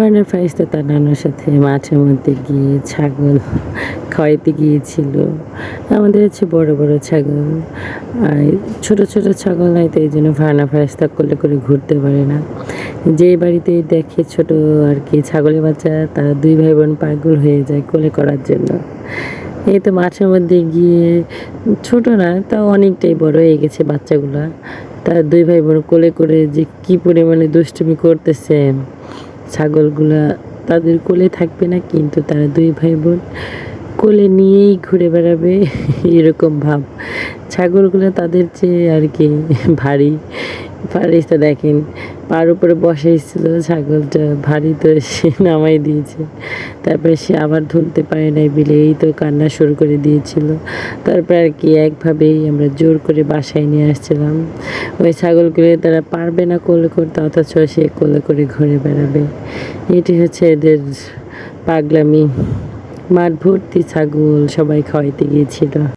ফার্নার ফাইজটা তার নানার সাথে মাঠের মধ্যে গিয়ে ছাগল খাওয়াইতে গিয়েছিল। আমাদের হচ্ছে বড় বড় ছাগল। আর ছোট ছোট ছাগল নাই তো এই জন্য ফার্না ফাইজটা করলে করে ঘুরতে পারে না। যে বাড়িতে দেখে ছোট আর কি ছাগলের বাচ্চা, তারা দুই ভাই বোন পাগল হয়ে যায় কোলে করার জন্য। এই তো মাঠের মধ্যে গিয়ে ছোট না, তাও অনেকটাই বড় হয়ে গেছে বাচ্চাগুলা। তার দুই ভাই বোন কোলে করে যে কি পরিমাণে দুষ্টুমি করতেছে ছাগলগুলা তাদের কোলে থাকবে না, কিন্তু তারা দুই ভাই বোন কোলে নিয়েই ঘুরে বেড়াবে, এরকম ভাব। ছাগলগুলো তাদের চেয়ে আর কি ভারী। ফারিস্তা দেখেন পার উপরে বসাইছিল ছাগলটা ভারী তো সে নামাই দিয়েছে। তারপরে সে আবার ধরতে পারে নাই বিলে এই তো কান্না শুরু করে দিয়েছিল। তারপরে আর কি একভাবেই আমরা জোর করে বাসায় নিয়ে আসছিলাম। ওই ছাগলগুলো তারা পারবে না কোলে করতে, অথচ সে কোলে করে ঘুরে বেড়াবে। এটি হচ্ছে এদের পাগলামি। মাঠ ভর্তি ছাগল সবাই খাওয়াইতে গিয়েছিল।